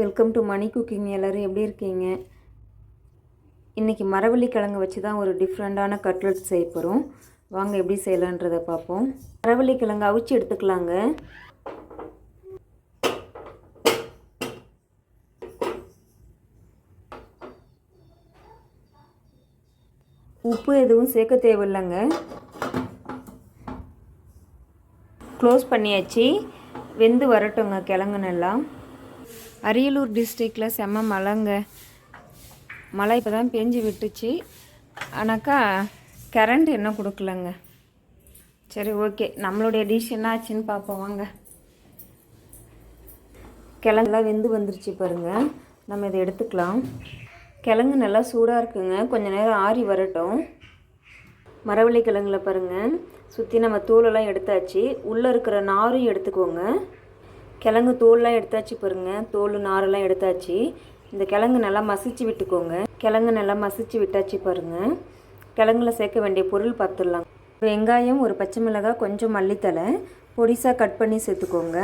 Welcome to money cooking எல்லோரும் எப்படி இருக்கீங்க? இன்றைக்கி மரவள்ளி கிழங்கு வச்சு தான் ஒரு டிஃப்ரெண்ட்டான கட்லெட் செய்ய போகிறோம் வாங்க எப்படி செய்யலான்றதை பார்ப்போம். மரவள்ளி கிழங்கு அவிச்சு எடுத்துக்கலாங்க. உப்பு எதுவும் சேர்க்க தேவையில்லைங்க. க்ளோஸ் பண்ணியாச்சு. வெந்து வரட்டுங்க கிழங்கு நல்லா அரியலூர் டிஸ்ட்ரிக்டில் செம்ம மழைங்க. மழை இப்போ தான் பெஞ்சு விட்டுச்சு. ஆனாக்கா கரண்ட் என்ன கொடுக்கலங்க. சரி ஓகே நம்மளுடைய டிஷ் என்ன ஆச்சுன்னு பார்ப்போம் வாங்க. கிழங்குலாம் வெந்து வந்துருச்சு பாருங்கள் நம்ம இதை எடுத்துக்கலாம். கிழங்கு நல்லா சூடாக இருக்குங்க. கொஞ்சம் நேரம் ஆறி வரட்டும். மரவள்ளி கிழங்குல பாருங்கள் சுற்றி நம்ம தூளெல்லாம் எடுத்தாச்சு. உள்ளே இருக்கிற நாரும் எடுத்துக்கோங்க. கிழங்கு தோல்லாம் எடுத்தாச்சு பாருங்கள் தோல் நாரெல்லாம் எடுத்தாச்சு. இந்த கிழங்கு நல்லா மசிச்சு விட்டுக்கோங்க. கிழங்கு நல்லா மசிச்சு விட்டாச்சு பாருங்கள் கிழங்குல சேர்க்க வேண்டிய பொருள் பார்த்துடலாம் வெங்காயம் ஒரு பச்சை மிளகாய் கொஞ்சம் மல்லித்தலை பொடிசாக கட் பண்ணி சேர்த்துக்கோங்க.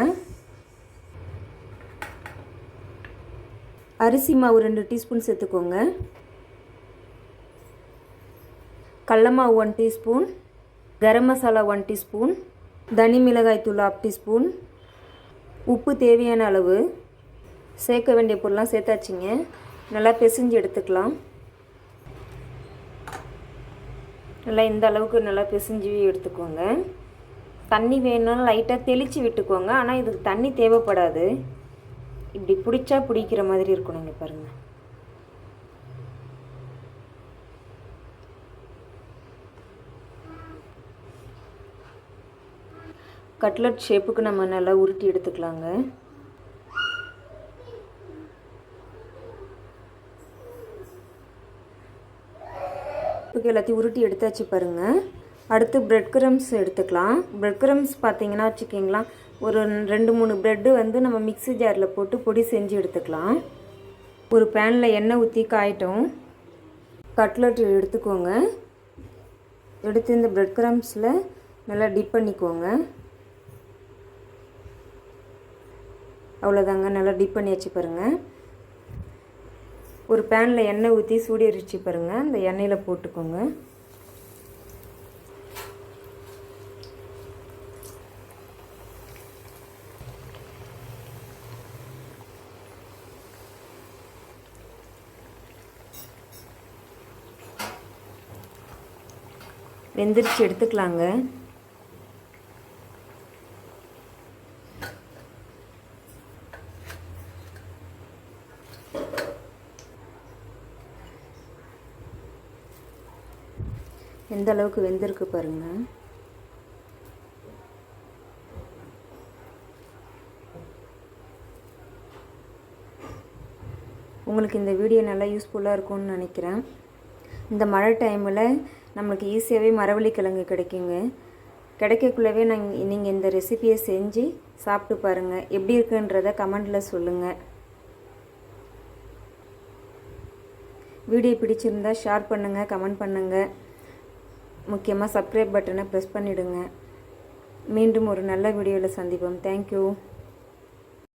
அரிசி மாவு ரெண்டு டீஸ்பூன் சேர்த்துக்கோங்க. கடல மாவு one teaspoon. Garam masala one teaspoon. தனி மிளகாய் தூள் ஆஃப் டீஸ்பூன். உப்பு தேவையான அளவு சேர்க்க வேண்டிய பொருள்லாம் சேர்த்தாச்சிங்க. நல்லா பிசைஞ்சு எடுத்துக்கலாம். நல்லா இந்த அளவுக்கு நல்லா பிசைஞ்சு எடுத்துக்கோங்க. தண்ணி வேணும்னு லைட்டாக தெளித்து விட்டுக்கோங்க. ஆனால் இதுக்கு தண்ணி தேவைப்படாது. இப்படி பிடிச்சா பிடிக்கிற மாதிரி இருக்கணும் இங்கே பாருங்கள் கட்லட் ஷேப்புக்கு நம்ம நல்லா உருட்டி எடுத்துக்கலாங்க. இப்போ எல்லாத்தையும் உருட்டி எடுத்தாச்சு பாருங்கள் அடுத்து பிரெட் கிரம்ஸ் எடுத்துக்கலாம். பிரெட் கிரம்ஸ் பார்த்தீங்கன்னா வச்சுக்கிங்களா ஒரு ரெண்டு மூணு ப்ரெட்டு வந்து நம்ம மிக்ஸி ஜாரில் போட்டு பொடி செஞ்சு எடுத்துக்கலாம். ஒரு பேனில் எண்ணெய் ஊற்றி காயிட்டோம். கட்லட் எடுத்துக்கோங்க. எடுத்து இந்த பிரெட் கிரம்ஸில் நல்லா டிப் பண்ணிக்கோங்க. அவ்வளோதாங்க நல்லா டிப் பண்ணி வச்சு பாருங்கள் ஒரு பேனில் எண்ணெய் ஊற்றி சூடிரிச்சு பாருங்கள் அந்த எண்ணெயில் போட்டுக்கோங்க. வெந்திரிச்சு எடுத்துக்கலாங்க. எந்த அளவுக்கு வெந்திருக்கு பாருங்கள் உங்களுக்கு இந்த வீடியோ நல்லா யூஸ்ஃபுல்லாக இருக்கும்னு நினைக்கிறேன். இந்த மழை டைமில் நம்மளுக்கு ஈஸியாகவே மரவள்ளி கிழங்கு கிடைக்குங்க. கிடைக்கக்குள்ளவே நாங்கள் நீங்கள் இந்த ரெசிபியை செஞ்சு சாப்பிட்டு பாருங்கள் எப்படி இருக்குன்றத கமெண்டில் சொல்லுங்கள் வீடியோ பிடிச்சிருந்தா ஷேர் பண்ணுங்கள் கமெண்ட் பண்ணுங்கள் முக்கியமாக சப்ஸ்கிரைப் பட்டனை ப்ரெஸ் பண்ணிவிடுங்க மீண்டும் ஒரு நல்ல வீடியோவில் சந்திப்போம். தேங்க்யூ